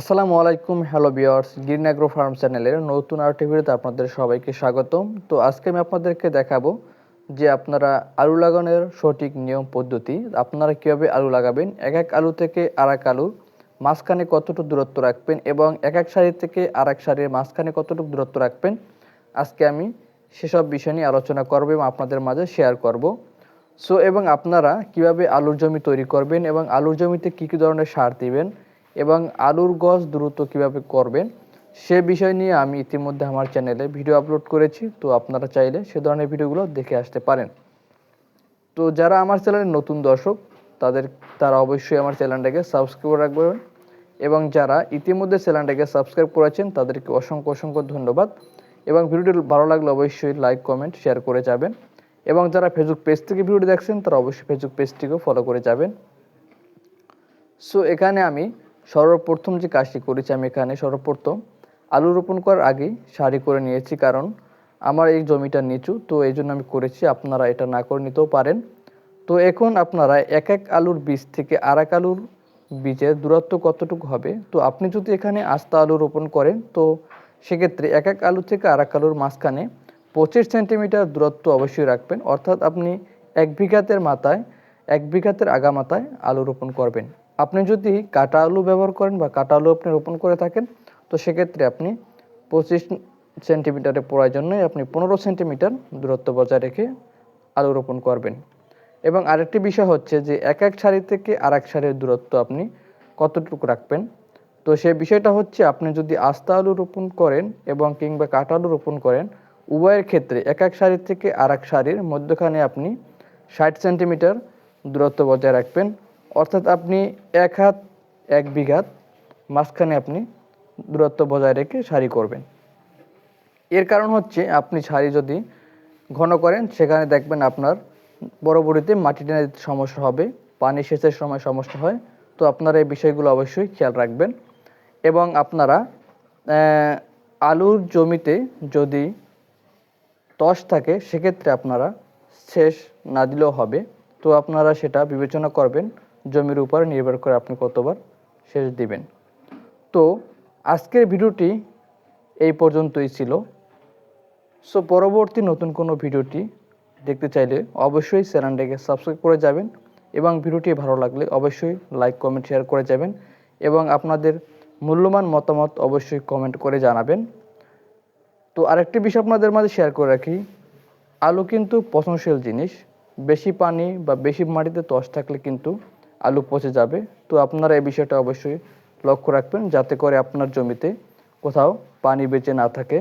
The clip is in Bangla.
আসসালামু আলাইকুম, hello bears green agro farm চ্যানেলের নতুন আর টিভিতে আপনাদের সবাইকে স্বাগতম। তো আজকে আমি আপনাদেরকে দেখাবো যে আপনারা আলু লাগানোর সঠিক নিয়ম পদ্ধতি, আপনারা কীভাবে আলু লাগাবেন, এক এক আলু থেকে আর এক আলুর মাঝখানে কতটুকু দূরত্ব রাখবেন এবং এক এক সারি থেকে আর এক সারির মাঝখানে কতটুকু দূরত্ব রাখবেন, আজকে আমি সেসব বিষয় নিয়ে আলোচনা করব এবং আপনাদের মাঝে শেয়ার করব। সো, এবং আপনারা কীভাবে আলুর জমি তৈরি করবেন এবং আলুর জমিতে কী কী ধরনের সার দিবেন এবং আলুর গছ দ্রুত কীভাবে করবেন, সে বিষয় নিয়ে আমি ইতিমধ্যে আমার চ্যানেলে ভিডিও আপলোড করেছি। তো আপনারা চাইলে সে ধরনের ভিডিওগুলো দেখে আসতে পারেন। তো যারা আমার চ্যানেলের নতুন দর্শক, তাদের, তারা অবশ্যই আমার চ্যানেলটাকে সাবস্ক্রাইব করে রাখবেন এবং যারা ইতিমধ্যে চ্যানেলটাকে সাবস্ক্রাইব করেছেন, তাদেরকে অসংখ্য অসংখ্য ধন্যবাদ। এবং ভিডিওটি ভালো লাগলে অবশ্যই লাইক, কমেন্ট, শেয়ার করে যাবেন। এবং যারা ফেসবুক পেজ থেকে ভিডিওটি দেখছেন, তারা অবশ্যই ফেসবুক পেজটিকেও ফলো করে যাবেন। সো এখানে আমি সর্বপ্রথম যে কাজটি করেছি আমি এখানে সর্বপ্রথম আলু রোপণ করার আগেই সারি করে নিয়েছি, কারণ আমার এই জমিটা নিচু, তো এই জন্য আমি করেছি। আপনারা এটা না করে নিতেও পারেন। তো এখন আপনারা এক এক আলুর বীজ থেকে আর এক আলুর বীজের দূরত্ব কতটুকু হবে? তো আপনি যদি এখানে আস্তা আলু রোপণ করেন, তো সেক্ষেত্রে এক এক আলু থেকে আর এক আলুর মাঝখানে পঁচিশ সেন্টিমিটার দূরত্ব অবশ্যই রাখবেন। অর্থাৎ আপনি এক বিঘাতের মাথায়, এক বিঘাতের আগা মাথায় আলু রোপণ করবেন। আপনি যদি কাটা আলু ব্যবহার করেন বা কাটা আলু আপনি রোপণ করে থাকেন, তো সেক্ষেত্রে আপনি পঁচিশ সেন্টিমিটারের প্রয়োজনে আপনি পনেরো সেন্টিমিটার দূরত্ব বজায় রেখে আলু রোপণ করবেন। এবং আরেকটি বিষয় হচ্ছে যে এক এক সারি থেকে আর এক সারির দূরত্ব আপনি কতটুকু রাখবেন? তো সেই বিষয়টা হচ্ছে আপনি যদি আস্তা আলু রোপণ করেন এবং কিংবা কাটা আলু রোপণ করেন, উভয়ের ক্ষেত্রে এক এক সারি থেকে আর এক সারির মধ্যখানে আপনি ষাট সেন্টিমিটার দূরত্ব বজায় রাখবেন। অর্থাৎ আপনি এক হাত, এক বিঘাত মাঝখানে আপনি দূরত্ব বজায় রেখে সারি করবেন। এর কারণ হচ্ছে আপনি সারি যদি ঘন করেন, সেখানে দেখবেন আপনার পরবর্তীতে মাটি টেনে সমস্যা হবে, পানি সেচের সময় সমস্যা হয়। তো আপনারা এই বিষয়গুলো অবশ্যই খেয়াল রাখবেন এবং আপনারা আলুর জমিতে যদি তস থাকে, সেক্ষেত্রে আপনারা শেষ না দিলেও হবে। তো আপনারা সেটা বিবেচনা করবেন জমির উপর নির্ভর করে আপনি কতবার সেচ দিবেন। তো আজকের ভিডিওটি এই পর্যন্তই ছিল। সো পরবর্তী নতুন কোনো ভিডিওটি দেখতে চাইলে অবশ্যই চ্যানেলটাকে সাবস্ক্রাইব করে যাবেন এবং ভিডিওটি ভালো লাগলে অবশ্যই লাইক, কমেন্ট, শেয়ার করে যাবেন এবং আপনাদের মূল্যবান মতামত অবশ্যই কমেন্ট করে জানাবেন। তো আরেকটি বিষয় আপনাদের মাঝে শেয়ার করে রাখি। আলু কিন্তু পচনশীল জিনিস। বেশি পানি বা বেশি মাটিতে তস থাকলে কিন্তু আলু পচে যাবে। তো আপনারা এই বিষয়টা অবশ্যই লক্ষ্য রাখবেন, যাতে করে আপনার জমিতে কোথাও পানি বেঁচে না থাকে।